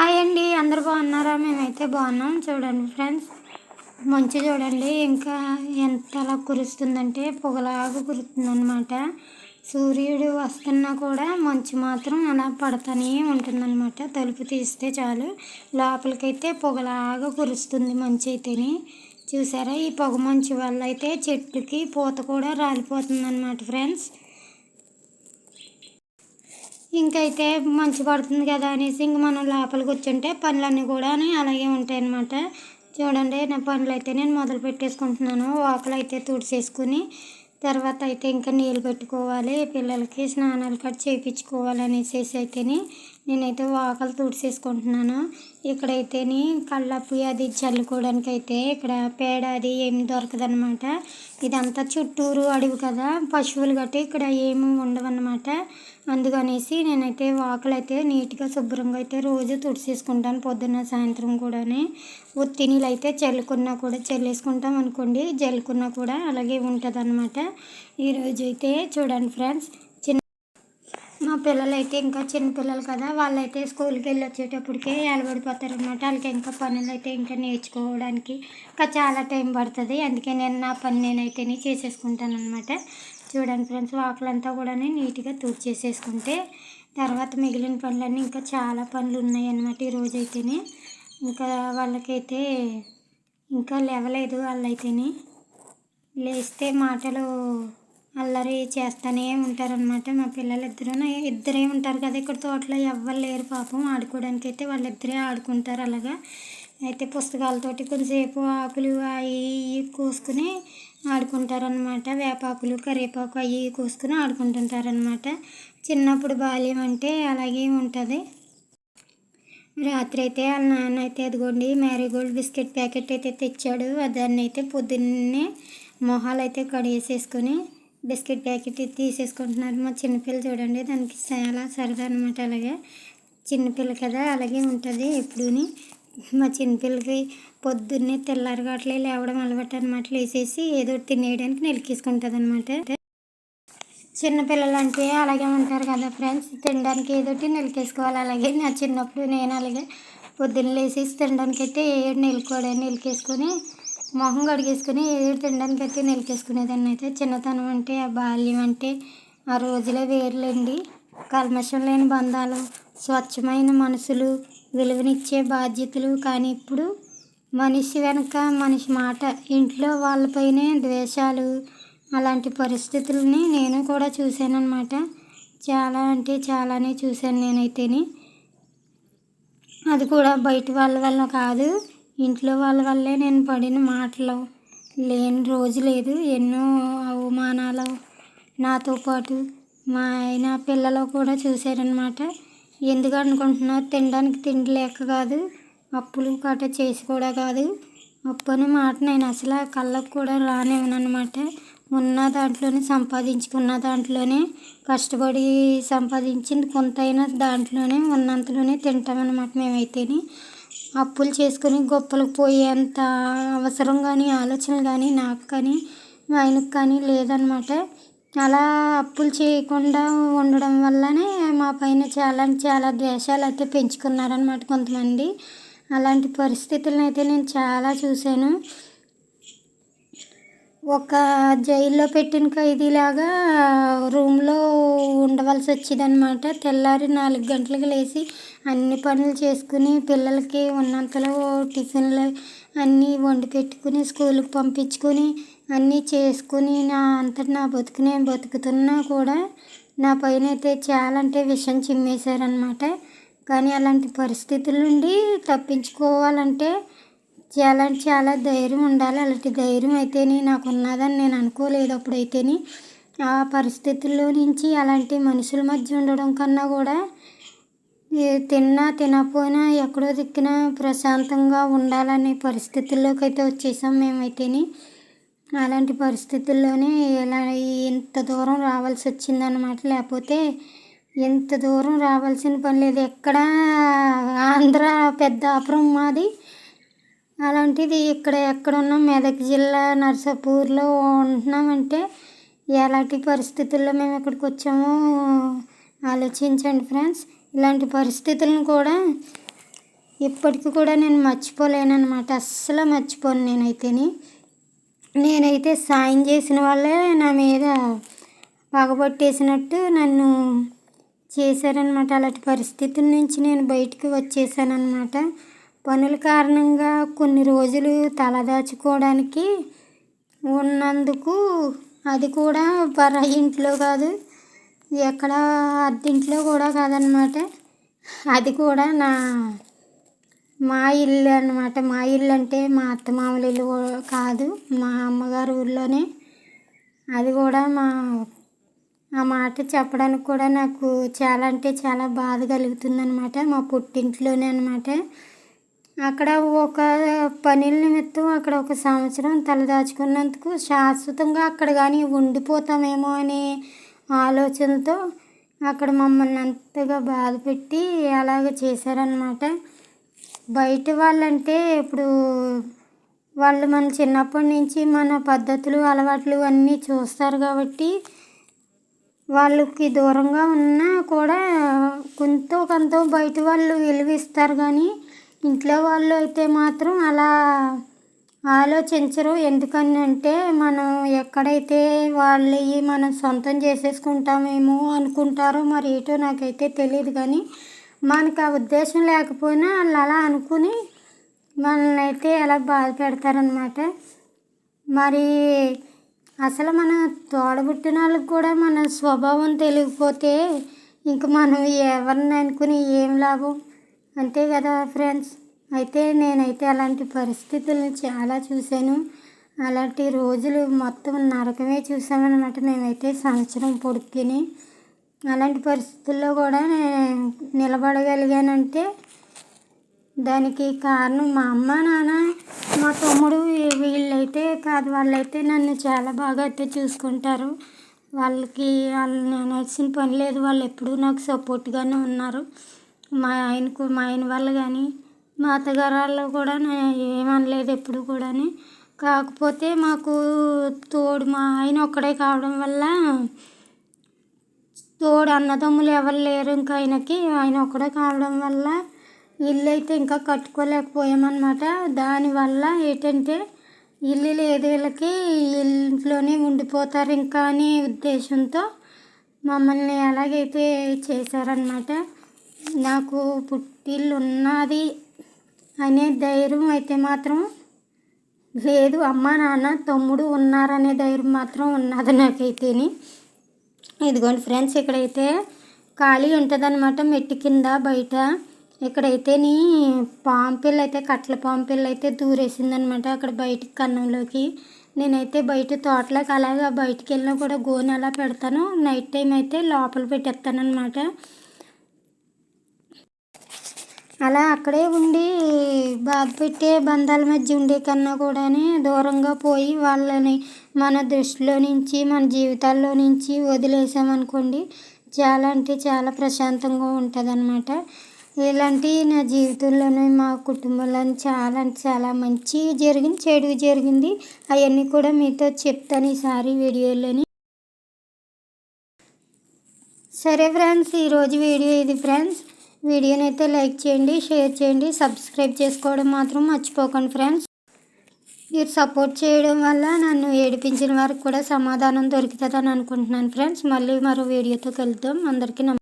Hi అండి అందరు బాగున్నారా? మేమైతే బాగున్నాం. చూడండి ఫ్రెండ్స్ మంచి చూడండి. ఇంకా ఎంతలా కురుస్తుందంటే పొగలాగా కురుస్తుందనమాట సూర్యుడు వస్తున్నా కూడా మంచు మాత్రం అలా పడతానే ఉంటుందన్నమాట. తలుపు తీస్తే చాలు. లోపలికైతే పొగలాగా కురుస్తుంది మంచు అయితేని. చూసారా? ఈ పొగ మంచు వల్ల అయితే చెట్లకి పూత కూడా రాలిపోతుందన్నమాట ఫ్రెండ్స్. ఇంకైతే మంచు పడుతుంది కదా అనేసి ఇంక మనం లోపలికి వచ్చుంటే పనులన్నీ కూడా అలాగే ఉంటాయి అన్నమాట చూడండి నా పనులు అయితే నేను మొదలు పెట్టేసుకుంటున్నాను. వాకలు అయితే తుడిచేసుకుని తర్వాత అయితే ఇంకా నీళ్ళు పెట్టుకోవాలి పిల్లలకి స్నానాలు కట్ చేయించుకోవాలి అనేసి అయితేనే నేనైతే వాకలు తుడిచేసుకుంటున్నాను ఇక్కడైతేని కళ్ళప్పు అది చల్లుకోవడానికి అయితే ఇక్కడ పేడ అది ఏమి దొరకదనమాట ఇదంతా చుట్టూరు అడవి కదా పశువులు గట్టి ఇక్కడ ఏమి ఉండవన్నమాట. అందుకనేసి నేనైతే వాకలు అయితే నీట్గా శుభ్రంగా అయితే రోజు తుడిచేసుకుంటాను పొద్దున్న సాయంత్రం కూడానే. ఒత్తి నీళ్ళు అయితే చల్లుకున్నా కూడా చల్లేసుకుంటాం అనుకోండి జల్లుకున్నా కూడా అలాగే ఉంటుంది అనమాట ఈరోజు అయితే చూడండి ఫ్రెండ్స్ మా పిల్లలైతే ఇంకా చిన్నపిల్లలు కదా వాళ్ళైతే స్కూల్కి వెళ్ళి వచ్చేటప్పటికే ఎలబడిపోతారు అనమాట వాళ్ళకి ఇంకా పనులు అయితే ఇంకా నేర్చుకోవడానికి ఇంకా చాలా టైం పడుతుంది. అందుకే నేను నా పని నేనైతే చేసేసుకుంటాను అనమాట చూడండి ఫ్రెండ్స్ వాకులంతా కూడా నీట్గా చేసేసుకుంటే తర్వాత మిగిలిన పనులన్నీ ఇంకా చాలా పనులు ఉన్నాయన్నమాట ఈరోజు అయితేనే ఇంకా వాళ్ళకైతే ఇంకా లేవలేదు వాళ్ళైతేనే. లేస్తే మాటలు అల్లరి చేస్తూనే ఉంటారనమాట మా పిల్లలు ఇద్దరు ఇద్దరే ఉంటారు కదా ఇక్కడ తోటలో ఎవ్వరు లేరు పాపం. ఆడుకోవడానికి అయితే వాళ్ళిద్దరే ఆడుకుంటారు అలాగా. అయితే పుస్తకాలతోటి కొంచెంసేపు ఆకులు అవి కోసుకుని ఆడుకుంటారనమాట వేపాకులు కరివేపాకు అవి కోసుకుని ఆడుకుంటుంటారనమాట చిన్నప్పుడు బాల్యం అంటే అలాగే ఉంటుంది. రాత్రి అయితే వాళ్ళ నాన్న అయితే అదిగోండి మ్యారీగోల్డ్ బిస్కెట్ ప్యాకెట్ అయితే తెచ్చాడు. దాన్ని అయితే పొద్దున్నే మొహాలు అయితే కడిగేసేసుకొని బిస్కెట్ ప్యాకెట్ తీసేసుకుంటున్నారు. మా చిన్నపిల్ల చూడండి దానికి చాలా సరదా అనమాట అలాగే. చిన్నపిల్ల కదా అలాగే ఉంటుంది ఎప్పుడూని. మా చిన్నపిల్లకి పొద్దున్నే తెల్లారగట్లే లేవడం అలవాటు అనమాట లేసేసి ఏదో తినేయడానికి నిలికేసుకుంటుంది అనమాట చిన్నపిల్లలు అంటే అలాగే ఉంటారు కదా ఫ్రెండ్స్ తినడానికి ఏదోటి నిలికేసుకోవాలి. అలాగే నా చిన్నప్పుడు నేను అలాగే పొద్దున్న లేసేసి తినడానికి అయితే ఏడు నెలుకోవడం నిలికేసుకొని మొహం కడిగేసుకుని ఏదో తినడానికి అయితే నిలికేసుకునేదాన్ని అయితే. చిన్నతనం అంటే ఆ బాల్యం అంటే ఆ రోజులే వేర్లేండి. కల్మషం లేని బంధాలు స్వచ్ఛమైన మనసులు విలువనిచ్చే బాధ్యతలు. కానీ ఇప్పుడు మనిషి వెనక మనిషి మాట ఇంట్లో వాళ్ళపైనే ద్వేషాలు అలాంటి పరిస్థితులని నేను కూడా చూశాను చాలా అంటే చాలానే చూశాను నేనైతేని. అది కూడా బయట వాళ్ళ వల్ల కాదు. ఇంట్లో వాళ్ళ వల్లే నేను పడిన మాటలు. లేని రోజు లేదు ఎన్నో అవమానాలు నాతో పాటు. మా ఆయన పిల్లలు కూడా చూశారనమాట ఎందుకు అనుకుంటున్నారు తినడానికి తిండి లేక కాదు అప్పులు కట్ట చేసి కూడా కాదు. అప్పు అనే మాట నేను అసలు కళ్ళకు కూడా రానివ్వనమాట ఉన్న దాంట్లోనే సంపాదించుకున్న దాంట్లోనే కష్టపడి సంపాదించింది కొంతైనా దాంట్లోనే ఉన్నంతలోనే తింటామన్నమాట మేమైతేని. అప్పులు చేసుకుని గొప్పలకు పోయేంత అవసరం కానీ ఆలోచనలు కానీ నాకు కానీ మా ఆయనకు కానీ లేదనమాట అలా అప్పులు చేయకుండా ఉండడం వల్లనే మా పైన చాలా చాలా ద్వేషాలు అయితే పెంచుకున్నారనమాట కొంతమంది. అలాంటి పరిస్థితులను అయితే నేను చాలా చూశాను. ఒక జైల్లో పెట్టిన ఖైదీలాగా రూమ్లో ఉండవలసి వచ్చేదన్నమాట తెల్లారి నాలుగు గంటలకు లేచి అన్ని పనులు చేసుకుని పిల్లలకి ఉన్నంతలో టిఫిన్లు అన్నీ వండి పెట్టుకుని స్కూల్కి పంపించుకొని అన్నీ చేసుకుని నా అంతటి నా బతుకు నేను బతుకుతున్నా కూడా నా పైన అయితే చాలా అంటే విషం చిమ్మేశారనమాట. కానీ అలాంటి పరిస్థితుల నుండి తప్పించుకోవాలంటే చాలా చాలా ధైర్యం ఉండాలి. అలాంటి ధైర్యం అయితేనే నాకు ఉన్నదని నేను అనుకోలేదు అప్పుడైతేని. ఆ పరిస్థితుల్లో నుంచి అలాంటి మనుషుల మధ్య ఉండడం కన్నా కూడా తిన్నా తినకపోయినా ఎక్కడో దిక్కున ప్రశాంతంగా ఉండాలనే పరిస్థితుల్లోకి అయితే వచ్చేసాం మేమైతేని. అలాంటి పరిస్థితుల్లోనే ఇలా ఇంత దూరం రావాల్సి వచ్చిందనమాట లేకపోతే ఎంత దూరం రావాల్సిన పని లేదు. ఎక్కడ ఆంధ్ర పెద్ద అపురం మాది. అలాంటిది ఇక్కడ ఎక్కడున్నాం? మెదక్ జిల్లా నర్సాపూర్లో ఉంటున్నామంటే ఎలాంటి పరిస్థితుల్లో మేము ఇక్కడికి వచ్చామో ఆలోచించండి ఫ్రెండ్స్. ఇలాంటి పరిస్థితులను కూడా ఇప్పటికీ కూడా నేను మర్చిపోలేను అనమాట అస్సలు మర్చిపోను నేనైతేని. నేనైతే సాయం చేసిన వాళ్ళే నా మీద పగబట్టేసినట్టు నన్ను చేశారనమాట అలాంటి పరిస్థితుల నుంచి నేను బయటికి వచ్చేసానమాట పనుల కారణంగా కొన్ని రోజులు తలదాచుకోవడానికి ఉన్నందుకు అది కూడా పర ఇంట్లో కాదు ఎక్కడ అద్దెంట్లో కూడా కాదనమాట. అది కూడా నా మా ఇల్లు అనమాట మా ఇల్లు అంటే మా అత్తమామల ఇల్లు కాదు మా అమ్మగారు ఊళ్ళోనే అది కూడా మా ఆ మాట చెప్పడానికి కూడా నాకు చాలా అంటే చాలా బాధ కలుగుతుంది అనమాట మా పుట్టింట్లోనే అనమాట అక్కడ ఒక పనుల నిమిత్తం అక్కడ ఒక సంవత్సరం తలదాచుకున్నందుకు శాశ్వతంగా అక్కడ కానీ ఉండిపోతామేమో అనే ఆలోచనతో అక్కడ మమ్మల్ని అంతగా బాధపెట్టి అలాగ చేశారనమాట బయట వాళ్ళంటే ఇప్పుడు వాళ్ళు మన చిన్నప్పటి నుంచి మన పద్ధతులు అలవాట్లు అన్నీ చూస్తారు కాబట్టి వాళ్ళకి దూరంగా ఉన్నా కూడా కొంత కొంత బయట వాళ్ళు విలువిస్తారు కానీ ఇంట్లో వాళ్ళు అయితే మాత్రం అలా ఆలోచించరు. ఎందుకని అంటే మనం ఎక్కడైతే వాళ్ళవి మనం సొంతం చేసేసుకుంటామేమో అనుకుంటారో మరి ఏటో నాకైతే తెలియదు కానీ మనకు ఆ ఉద్దేశం లేకపోయినా వాళ్ళు అలా అనుకుని మనల్ని అయితే ఎలా బాధ పెడతారనమాట. మరి అసలు మన తోడబుట్టిన వాళ్ళకి కూడా మన స్వభావం తెలియకపోతే ఇంక మనం ఎవరిని అనుకుని ఏం లాభం? అంతే కదా ఫ్రెండ్స్? అయితే నేనైతే అలాంటి పరిస్థితులను చాలా చూశాను. అలాంటి రోజులు మొత్తం నరకమే చూసామన్నమాట మేమైతే సంవత్సరం పొడుక్కుని అలాంటి పరిస్థితుల్లో కూడా నేను నిలబడగలిగానంటే దానికి కారణం మా అమ్మ నాన్న మా తమ్ముడు వీళ్ళైతే కాదు వాళ్ళైతే నన్ను చాలా బాగా అయితే చూసుకుంటారు. వాళ్ళకి వాళ్ళు నేను అనాల్సిన పని లేదు వాళ్ళు ఎప్పుడూ నాకు సపోర్ట్గానే ఉన్నారు. మా ఆయనకు మా ఆయన వాళ్ళు కానీ మా అత్తగారు వాళ్ళు కూడా ఏమనలేదు ఎప్పుడు కూడా కాకపోతే మాకు తోడు మా ఆయన ఒక్కడే కావడం వల్ల తోడు అన్నదమ్ములు ఎవరు లేరు ఇంకా ఆయనకి. ఆయన ఒక్కడే కావడం వల్ల ఇల్లు అయితే ఇంకా కట్టుకోలేకపోయామన్నమాట. దానివల్ల ఏంటంటే ఇల్లు లేదు వీళ్ళకి ఇంట్లోనే ఉండిపోతారు ఇంకా అనే ఉద్దేశంతో మమ్మల్ని ఎలాగైతే చేశారనమాట నాకు పుట్టిల్లు ఉన్నది అనే ధైర్యం అయితే మాత్రం లేదు. అమ్మ నాన్న తమ్ముడు ఉన్నారనే ధైర్యం మాత్రం ఉన్నది నాకైతేని. ఇదిగోండి ఫ్రెండ్స్ ఇక్కడైతే ఖాళీ ఉంటుందన్నమాట మెట్టి మెట్టు కింద బయట. ఇక్కడైతే నీ పాంపిల్ అయితే కట్ల పిల్ల అయితే దూరేసిందనమాట అక్కడ బయటికి కన్నంలోకి. నేనైతే బయట తోటలోకి అలాగే బయటికి వెళ్ళినా కూడా గోనె అలా పెడతాను. నైట్ టైం అయితే లోపల పెట్టేస్తాను అనమాట అలా అక్కడే ఉండి బాధ పెట్టే బంధాల మధ్య ఉండే కన్నా కూడా దూరంగా పోయి వాళ్ళని మన దృష్టిలో నుంచి మన జీవితాల్లో నుంచి వదిలేసామనుకోండి చాలా అంటే చాలా ప్రశాంతంగా ఉంటుంది అనమాట ఇలాంటి నా జీవితంలోనే మా కుటుంబంలో చాలా అంటే చాలా మంచి జరిగింది చెడు జరిగింది. అవన్నీ కూడా మీతో చెప్తాను ఈసారి వీడియోలోని. సరే ఫ్రెండ్స్ ఈరోజు వీడియో ఇది ఫ్రెండ్స్. వీడియోని అయితే లైక్ చేయండి షేర్ చేయండి సబ్స్క్రైబ్ చేసుకోవడం మాత్రం మర్చిపోకండి ఫ్రెండ్స్. మీరు సపోర్ట్ చేయడం వల్ల నన్ను ఏడిపించిన వారికి కూడా సమాధానం దొరుకుతుందని అనుకుంటున్నాను ఫ్రెండ్స్. మళ్ళీ మరో వీడియోతో కలుద్దాం. అందరికీ